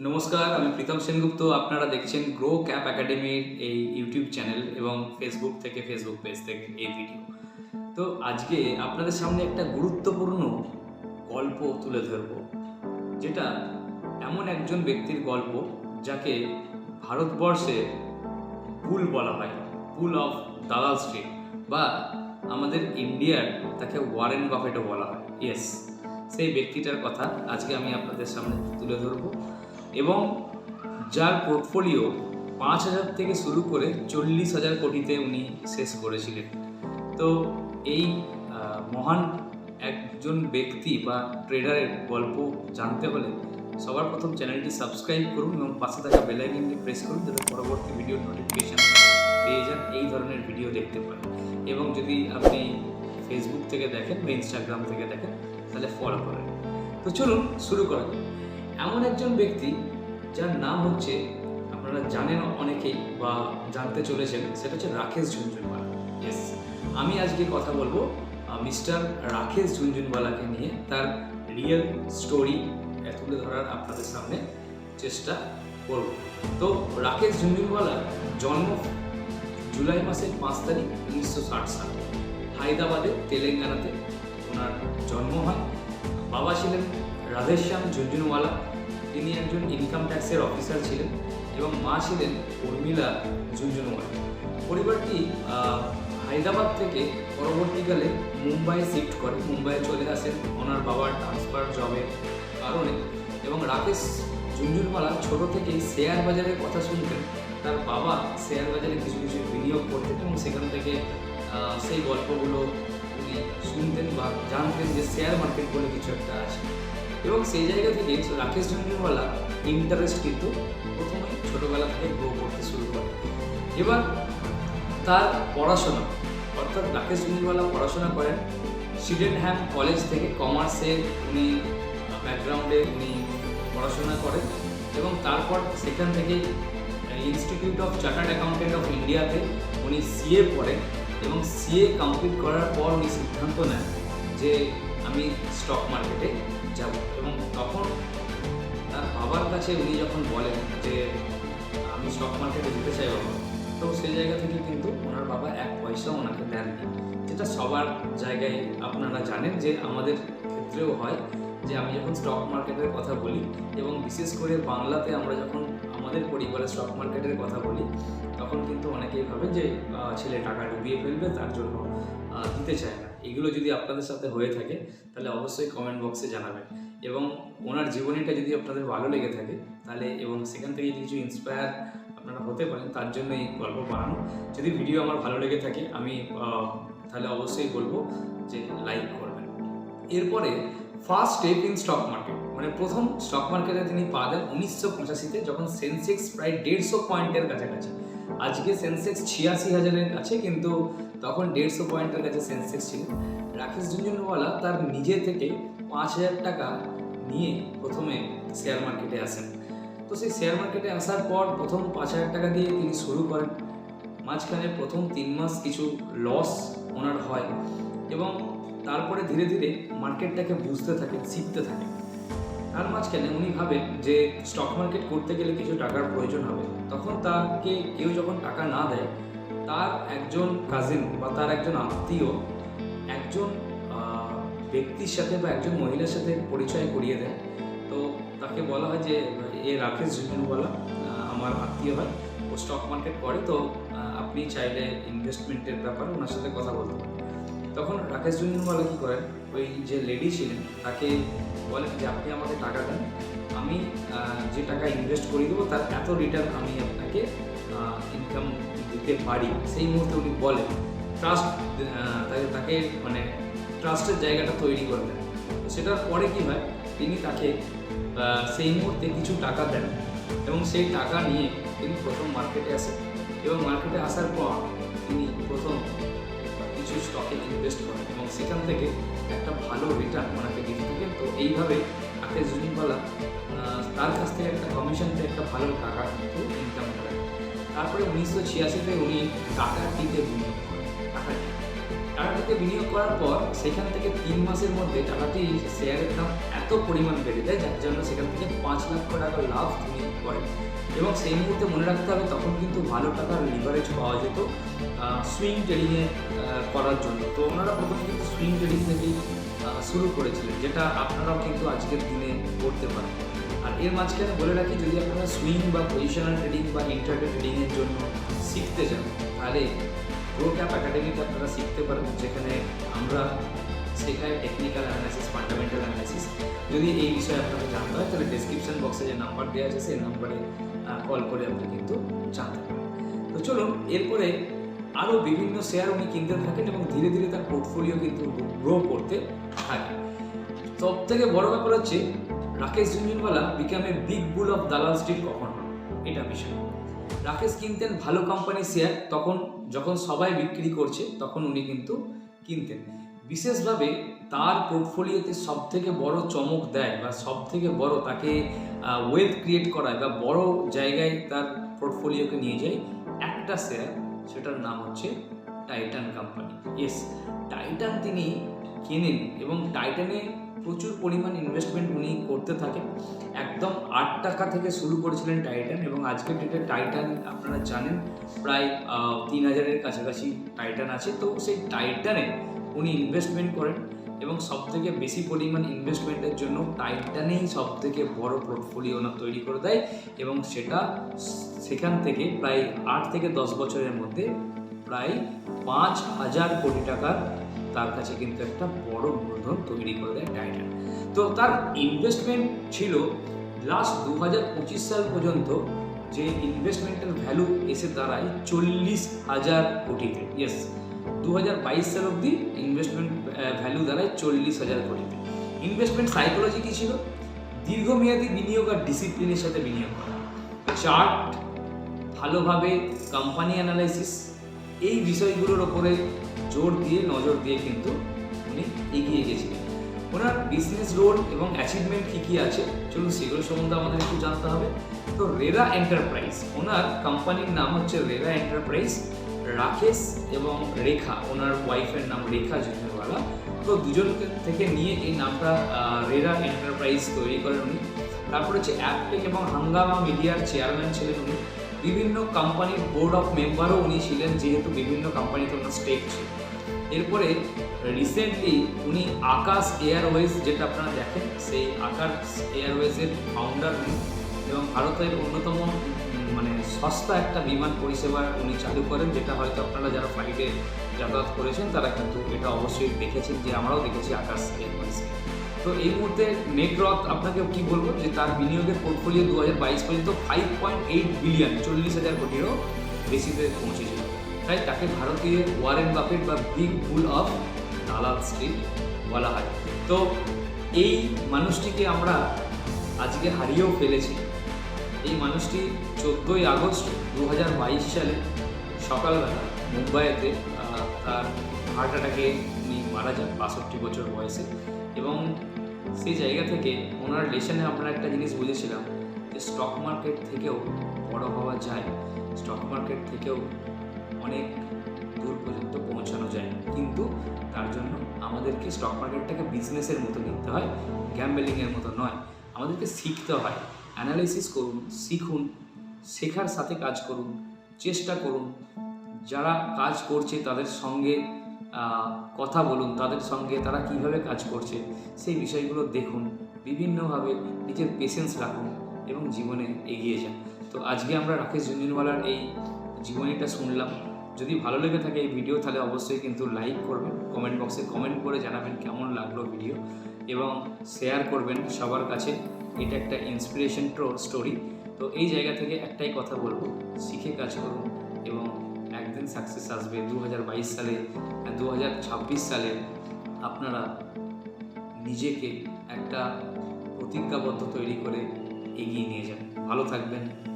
নমস্কার, আমি প্রীতম সেনগুপ্ত। আপনারা দেখছেন গ্রো ক্যাপ একাডেমির এই ইউটিউব চ্যানেল এবং ফেসবুক থেকে ফেসবুক পেজ থেকে এই ভিডিও তো আজকে আপনাদের সামনে একটা গুরুত্বপূর্ণ গল্প তুলে ধরব, যেটা এমন একজন ব্যক্তির গল্প যাকে ভারতবর্ষে পুল বলা হয়, পুল অফ দালাল স্ট্রিট, বা আমাদের ইন্ডিয়ার তাকে ওয়ারেন বাফেটও বলা হয়। ইয়েস সেই ব্যক্তিটার কথা আজকে আমি আপনাদের সামনে তুলে ধরবো। এবং যার পোর্টফোলিও পাঁচ হাজার থেকে শুরু করে চল্লিশ হাজার কোটিতে উনি শেষ করেছিলেন। তো এই মহান একজন ব্যক্তি বা ট্রেডারের গল্প জানতে হলে সবার প্রথম চ্যানেলটি সাবস্ক্রাইব করুন এবং পাশে থাকা বেলাইকনটি প্রেস করুন যাতে পরবর্তী ভিডিও নোটিফিকেশান পেয়ে যান এই ধরনের ভিডিও দেখতে পারেন। এবং যদি আপনি ফেসবুক থেকে দেখেন বা ইনস্টাগ্রাম থেকে দেখেন, তাহলে ফলো করেন। তো চলুন শুরু করা যাক। এমন একজন ব্যক্তি যার নাম হচ্ছে, আপনারা জানেন অনেকেই বা জানতে চলেছেন, সেটা হচ্ছে রাকেশ ঝুনঝুনওয়ালা। ইয়েস আমি আজকে কথা বলব মিস্টার রাকেশ ঝুনঝুনওয়ালাকে নিয়ে। তার রিয়েল স্টোরি তুলে ধরার আপনাদের সামনে চেষ্টা করব। তো রাকেশ ঝুনঝুনওয়ালার জন্ম জুলাই মাসের পাঁচ তারিখ উনিশশো ষাট সালে। হায়দ্রাবাদে, তেলেঙ্গানাতে। ওনার জন্ম হয়। বাবা ছিলেন রাধেশ্যাম ঝুনঝুনওয়ালা তিনি একজন ইনকাম ট্যাক্সের অফিসার ছিলেন এবং মা ছিলেন উর্মিলা ঝুনঝুনওয়ালা পরিবারটি হায়দ্রাবাদ থেকে পরবর্তীকালে মুম্বাইয়ে শিফট করে। মুম্বাইয়ে চলে আসেন ওনার বাবার ট্রান্সফার জবের কারণে এবং রাকেশ ঝুনঝুনওয়ালা ছোট থেকেই শেয়ার বাজারের কথা শুনতেন। তার বাবা শেয়ার বাজারে কিছু কিছু বিনিয়োগ করতেন এবং সেখান থেকে সেই গল্পগুলো উনি শুনতেন বা জানতেন যে শেয়ার মার্কেট বলে কিছু একটা আছে। এবং সেই জায়গা থেকে রাকেশ ঝুনঝুনওয়ালা ইন্টারেস্ট কিন্তু প্রথমে ছোটোবেলা থেকে গ্রো করতে শুরু করে। এবার তার পড়াশোনা, অর্থাৎ রাকেশ ঝুনঝুনওয়ালা পড়াশোনা করেন সিডেনহ্যাম কলেজ থেকে কমার্সে উনি ব্যাকগ্রাউন্ডে উনি পড়াশোনা করেন এবং তারপর সেখান থেকে institute of chartered accountant of ইন্ডিয়াতে উনি সিএ পড়েন এবং সিএ কমপ্লিট করার পর উনি সিদ্ধান্ত নেন যে আমি স্টক মার্কেটে যাব। এবং তখন তার বাবার কাছে উনি যখন বলেন যে, আমি স্টক মার্কেটে যেতে চাই বাবা, তো সেই জায়গা থেকে কিন্তু ওনার বাবা এক পয়সা ওনাকে দেননি। যেটা সবার জায়গায় আপনারা জানেন যে, আমাদের ক্ষেত্রেও হয় যে, আমি যখন স্টক মার্কেটের কথা বলি এবং বিশেষ করে বাংলাতে আমরা যখন আমাদের পরিবারের স্টক মার্কেটের কথা বলি, তখন কিন্তু অনেকেই ভাবে যে ছেলে টাকা ডুবিয়ে ফেলবে, তার জন্য দিতে চায় না। এগুলো যদি আপনাদের সাথে হয়ে থাকে তাহলে অবশ্যই কমেন্ট বক্সে জানাবেন। এবং ওনার জীবনীটা যদি আপনাদের ভালো লেগে থাকে তাহলে এবং সেখান থেকে যদি কিছু ইন্সপায়ার আপনারা হতে পারেন তার জন্য এই গল্প বানানো। যদি ভিডিও আমার ভালো লেগে থাকে আমি তাহলে অবশ্যই বলব যে লাইক করবেন। এরপরে first step in stock market মানে প্রথম স্টক মার্কেটে তিনি পা দেন উনিশশো পঁচাশিতে, যখন সেন্সেক্স প্রায় দেড়শো পয়েন্টের কাছাকাছি। আজকে সেন্সেক্স ছিয়াশি হাজারের আছে কিন্তু তখন দেড়শো পয়েন্টের কাছে সেন্সেক্স ছিল রাকেশ ঝুনঝুনওয়ালা তার নিজে থেকে পাঁচ হাজার টাকা নিয়ে প্রথমে শেয়ার মার্কেটে আসেন। তো সেই শেয়ার মার্কেটে আসার পর প্রথম পাঁচ হাজার টাকা দিয়ে তিনি শুরু করেন। মাঝখানে প্রথম তিন মাস কিছু লস ওনার হয় এবং তারপরে ধীরে ধীরে মার্কেটটাকে বুঝতে থাকে শিখতে থাকেন। তার মাঝখানে উনি ভাবেন যে স্টক মার্কেট করতে গেলে কিছু টাকার প্রয়োজন হবে। তখন তাকে কেউ যখন টাকা না দেয় তার একজন কাজিন বা তার একজন আত্মীয় একজন ব্যক্তির সাথে বা একজন মহিলার সাথে পরিচয় করিয়ে দেয়। তো তাকে বলা হয় যে এ রাকেশ আহ, আমার আত্মীয় হয়। ও স্টক মার্কেট করে তো আপনি চাইলে ইনভেস্টমেন্টের ব্যাপারে ওনার সাথে কথা বলতে পারেন। তখন রাকেশ ঝুনঝুনওয়ালা কী করেন? ওই যে লেডি ছিলেন, তাকে বলেন যে, আপনি আমাকে টাকা দেন, আমি যে টাকা ইনভেস্ট করে দেবো, তার এত রিটার্ন আমি আপনাকে ইনকাম দিতে পারি। সেই মুহূর্তে উনি বলেন ট্রাস্ট তাকে তাকে মানে ট্রাস্টের জায়গাটা তৈরি করে দেন। সেটার পরে কি হয়? তিনি তাকে সেই মুহূর্তে কিছু টাকা দেন এবং সেই টাকা নিয়ে তিনি প্রথম মার্কেটে আসেন। এবং মার্কেটে আসার পর তিনি প্রথম কিছু স্টকে ইনভেস্ট করেন এবং সেখান থেকে একটা ভালো রিটার্ন ওনাকে দিতে থাকেন তো এইভাবে রাকেশ জুনিওয়ালা তার কাছ থেকে একটা কমিশন থেকে একটা ভালো টাকা কিন্তু ইনকাম করেন তারপরে উনিশশো ছিয়াশিতে উনি টাটা টিতে বিনিয়োগ করেন টাকাটিতে বিনিয়োগ করার পর সেখান থেকে তিন মাসের মধ্যে টাকাটি শেয়ারের দাম এত পরিমাণ বেড়ে যায়, যার জন্য সেখান থেকে পাঁচ লক্ষ টাকা লাভ তিনি করেন। এবং সেই মুহূর্তে মনে রাখতে হবে তখন কিন্তু ভালো টাকার লিভারেজ পাওয়া যেত সুইং ট্রেডিংয়ে করার জন্য। তো ওনারা প্রথমে কিন্তু সুইং ট্রেডিং থেকেই শুরু করেছিলেন, যেটা আপনারাও কিন্তু আজকের দিনে করতে পারেন। আর এর মাঝখানে বলে রাখি, যদি আপনারা সুইং বা পজিশনাল ট্রেডিং বা ইন্টারডে ট্রেডিংয়ের জন্য শিখতে চান, তাহলে প্রো ক্যাপ একাডেমিতে আপনারা শিখতে পারেন যেখানে আমরা শেখাই টেকনিক্যাল অ্যানালাইসিস ফান্ডামেন্টাল অ্যানালাইসিস যদি এই বিষয়ে আপনাকে জানতে হয়, তাহলে ডিসক্রিপশন বক্সে যে নাম্বার দেওয়া আছে, সেই নাম্বারে কল করে আপনি কিন্তু জানতে পারেন তো চলুন, এরপরে আরও বিভিন্ন শেয়ার উনি কিনতে থাকেন এবং ধীরে ধীরে তার পোর্টফোলিও কিন্তু গ্রো করতে থাকে সব থেকে বড় ব্যাপার হচ্ছে, Rakesh Jhunjhunwala became a big bull of Dalal street কখন এটা বিষয়। রাকেশ কিনতেন ভালো কোম্পানির শেয়ার তখন যখন সবাই বিক্রি করছে, তখন উনি কিন্তু কিনতেন। বিশেষভাবে তার পোর্টফোলিওতে সব থেকে বড় চমক দেয় বা সব থেকে বড় তাকে ওয়েলথ ক্রিয়েট করায় বা বড় জায়গায় তার পোর্টফোলিওকে নিয়ে যায় একটা শেয়ার সেটার নাম হচ্ছে টাইটান কোম্পানি ইয়েস টাইটান তিনি কেনেন এবং টাইটানে প্রচুর পরিমাণ ইনভেস্টমেন্ট উনি করতে থাকেন। একদম আট টাকা থেকে শুরু করেছিলেন টাইটান এবং আজকের ডেটে টাইটান আপনারা জানেন, প্রায় তিন হাজারের কাছাকাছি টাইটান আছে। তো সেই টাইটানে উনি ইনভেস্টমেন্ট করেন এবং সব থেকে বেশি পরিমাণ ইনভেস্টমেন্টের জন্য টাইটানেই সব থেকে বড় পোর্টফোলিও ওনার তৈরি করে দেয় এবং সেটা সেখান থেকে প্রায় আট থেকে দশ বছরের মধ্যে প্রায় পাঁচ হাজার কোটি টাকার তার কাছে কিন্তু একটা বড় মূলধন তৈরি করে দেয় টাইটান তো তার ইনভেস্টমেন্ট ছিল লাস্ট দু হাজার পঁচিশ সাল পর্যন্ত যে ইনভেস্টমেন্টের ভ্যালু এসে দাঁড়ায় চল্লিশ হাজার কোটিতে। ইয়েস দু হাজার বাইশ সাল অবধি ইনভেস্টমেন্ট ভ্যালু দাঁড়ায় চল্লিশ হাজার কোটিতে ইনভেস্টমেন্ট সাইকোলজি কী ছিল? দীর্ঘমেয়াদী বিনিয়োগ আর ডিসিপ্লিনের সাথে বিনিয়োগ করা। চার্ট ভালোভাবে কোম্পানি অ্যানালাইসিস এই বিষয়গুলোর ওপরে জোর দিয়ে, নজর দিয়ে কিন্তু উনি এগিয়ে গেছিলেন। ওনার বিজনেস রোল এবং অ্যাচিভমেন্ট কী কী আছে? চলুন সেগুলো সম্বন্ধে আমাদের একটু জানতে হবে। তো রেরা এন্টারপ্রাইজ ওনার কোম্পানির নাম হচ্ছে রেরা এন্টারপ্রাইজ রাকেশ এবং রেখা, ওনার ওয়াইফের নাম রেখা জুনেওয়ালা তো দুজন থেকে নিয়ে এই নামটা রেরা এন্টারপ্রাইজ তৈরি করেন উনি। তারপর হচ্ছে অ্যাপটেক এবং হাঙ্গামা মিডিয়ার চেয়ারম্যান ছিলেন উনি। বিভিন্ন কোম্পানির বোর্ড অফ মেম্বারও উনি ছিলেন, যেহেতু বিভিন্ন কোম্পানিতে ওনার স্টেক ছিল। এরপরে রিসেন্টলি উনি আকাশ এয়ারওয়েজ যেটা আপনারা দেখেন, সেই আকাশ এয়ারওয়েজের ফাউন্ডার উনি। এবং ভারতের অন্যতম মানে সস্তা একটা বিমান পরিষেবা উনি চালু করেন, যেটা হয়তো আপনারা যারা ফ্লাইটে যাতায়াত করেছেন, তারা কিন্তু এটা অবশ্যই দেখেছেন যে আমরাও দেখেছি আকাশ তো এই মুহূর্তে নেটওয়ার্ক আপনাকে কি বলব যে তার বিনিয়োগের পোর্টফোলিও দু হাজার বাইশ পর্যন্ত ফাইভ পয়েন্ট এইট বিলিয়ন চল্লিশ হাজার কোটিরও বেশিতে পৌঁছেছিল। তাই তাকে ভারতীয় ওয়ারেন বাফেট বা big bull of Dalal street বলা হয়। তো এই মানুষটিকে আমরা আজকে হারিয়েও ফেলেছি। এই মানুষটি চোদ্দোই আগস্ট দু হাজার বাইশ সালে সকালবেলা মুম্বাইতে তার হার্ট অ্যাটাকে উনি মারা যান বাষট্টি বছর বয়সে। এবং সেই জায়গা থেকে ওনার লেশনে আমরা একটা জিনিস বুঝেছিলাম যে স্টক মার্কেট থেকেও বড় হওয়া যায় স্টক মার্কেট থেকেও অনেক দূর পর্যন্ত পৌঁছানো যায়। কিন্তু তার জন্য আমাদেরকে স্টক মার্কেটটাকে বিজনেসের মতো নিতে হয় গ্যাম্বেলিংয়ের মতো নয়, আমাদেরকে শিখতে হয়। অ্যানালাইসিস করুন, শিখুন, শেখার সাথে কাজ করুন, চেষ্টা করুন। যারা কাজ করছে তাদের সঙ্গে কথা বলুন, তাদের সঙ্গে তারা কীভাবে কাজ করছে সেই বিষয়গুলো দেখুন, বিভিন্নভাবে নিজের পেশেন্স রাখুন এবং জীবনে এগিয়ে যান। তো আজকে আমরা রাকেশ ঝুনঝুনওয়ালার এই জীবনীটা শুনলাম। যদি ভালো লেগে থাকে এই ভিডিও, তাহলে অবশ্যই কিন্তু লাইক করবেন কমেন্ট বক্সে কমেন্ট করে জানাবেন কেমন লাগল ভিডিও এবং শেয়ার করবেন সবার কাছে। এটা একটা ইন্সপিরেশন স্টোরি তো এই জায়গা থেকে একটাই কথা বলব, শিখে কাজ করুন এবং একদিন সাকসেস আসবে। দু হাজার বাইশ সালে দু হাজার ছাব্বিশ সালে আপনারা নিজেকে একটা প্রতিজ্ঞাবদ্ধ তৈরি করে এগিয়ে নিয়ে যান। ভালো থাকবেন।